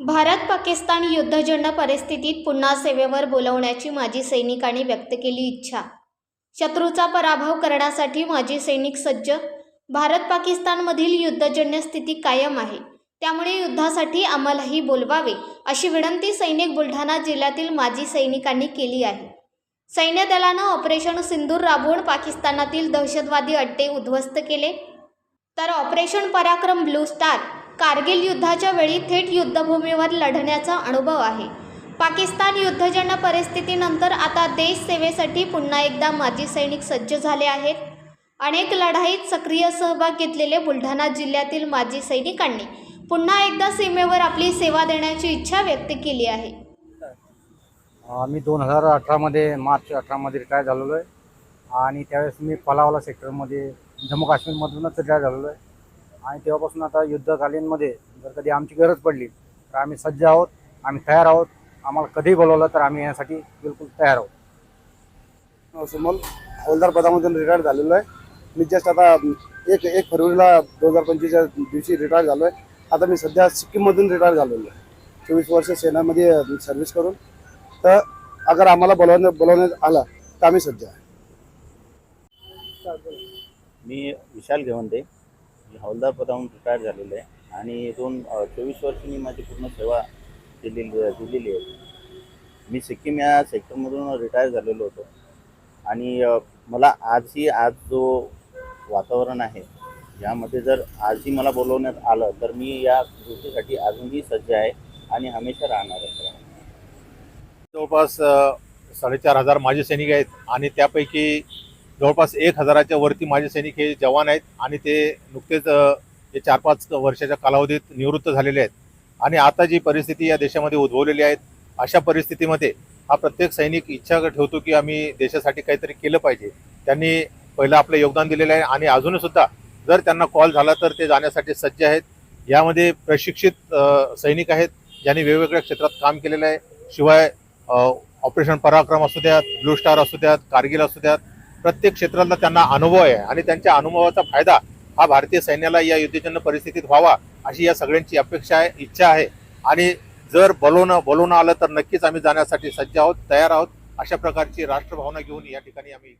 भारत पाकिस्तान युद्धजन्य परिस्थितीत पुन्हा सेवेवर बोलवण्याची माजी सैनिकांनी व्यक्त केली इच्छा. शत्रूचा पराभव करण्यासाठी माजी सैनिक सज्ज. भारत पाकिस्तानमधील युद्धजन्य स्थिती कायम आहे. त्यामुळे युद्धासाठी आम्हालाही बोलवावे अशी विनंती सैनिक बुलढाणा जिल्ह्यातील माजी सैनिकांनी केली आहे. सैन्य दलानं ऑपरेशन सिंदूर राबवून पाकिस्तानातील दहशतवादी अड्डे उद्ध्वस्त केले. तर ऑपरेशन पराक्रम ब्लू स्टार कारगिल युद्धाच्या वेळी थेट युद्धभूमीवर लढण्याचा अनुभव आहे. पाकिस्तान युद्धजन्य परिस्थितीनंतर आता देश सेवेसाठी पुन्हा एकदा माजी सैनिक सज्ज झाले आहेत. अनेक लढाईत सक्रिय सहभाग घेतलेले बुलढाणा जिल्ह्यातील माजी सैनिकांनी पुन्हा एकदा सीमेवर आपली सेवा देण्याची इच्छा व्यक्त केली आहे. आम्ही दोन हजार अठरामध्ये मार्च अठरामध्ये रिटायर झालेलो आहे. आणि त्यावेळेस मी पलावला सेक्टरमध्ये जम्मू काश्मीरमधूनच रिटायर झालेलो आहे. आणि तेव्हापासून आता युद्धकालीनमध्ये जर कधी आमची गरज पडली तर आम्ही सज्ज आहोत आम्ही तयार आहोत. आम्हाला कधीही बोलवलं तर आम्ही यासाठी बिलकुल तयार आहोत. सुमन. हवालदार पदामधून रिटायर झालेलो आहे. मी जस्ट आता एक एक फरवरीला दोन हजार पंचवीसच्या दिवशी रिटायर झालो आहे आता मी सध्या सिक्कीममधून रिटायर झालेलो आहे. चोवीस वर्ष सेनामध्ये सर्व्हिस करून. तर अगर आम्हाला बोलवण्यात बोलवण्यात आलं तर आम्ही सज्ज आहे. मी विशाल घेवंदे मी हवालदार पदावरून रिटायर झालेलो आहे. आणि दोन चोवीस वर्ष मी माझी पूर्ण सेवा दिलेली दिलेली आहे. मी सिक्कीम या सेक्टरमधून रिटायर झालेलो होतो. आणि मला आजही आज जो वातावरण आहे यामध्ये जर आजही मला बोलवण्यात आलं तर मी या गोष्टीसाठी अजूनही सज्ज आहे आणि हमेशा राहणार आहे. जवळपास साडेचार हजार माजी सैनिक आहेत आणि त्यापैकी जवळपास एक हजाराच्या वरती माजी सैनिक हे जवान आहेत आणि ते नुकतेच हे चार पाच वर्षाच्या कालावधीत निवृत्त झालेले आहेत. आणि आता जी परिस्थिती या देशामध्ये उद्भवलेली आहे अशा परिस्थितीमध्ये हा प्रत्येक सैनिक इच्छा ठेवतो की आम्ही देशासाठी काहीतरी केलं पाहिजे. त्यांनी पहिलं आपलं योगदान दिलेलं आहे आणि अजूनही सुद्धा जर त्यांना कॉल झाला तर ते जाण्यासाठी सज्ज आहेत. यामध्ये प्रशिक्षित सैनिक आहेत ज्यांनी वेगवेगळ्या क्षेत्रात काम केलेलं आहे. शिवाय ऑपरेशन पराक्रम असू द्यात ब्लू स्टार असू द्यात कारगिल असू द्यात प्रत्येक क्षेत्रातला त्यांना अनुभव आहे आणि त्यांच्या अनुभवाचा फायदा हा भारतीय सैन्याला या युद्धजन्य परिस्थितीत व्हावा अशी या सगळ्यांची अपेक्षा आहे इच्छा आहे. आणि जर बोलवणं बोलवणं आलं तर नक्कीच आम्ही जाण्यासाठी सज्ज आहोत तयार आहोत. अशा प्रकारची राष्ट्रभावना घेऊन या ठिकाणी आम्ही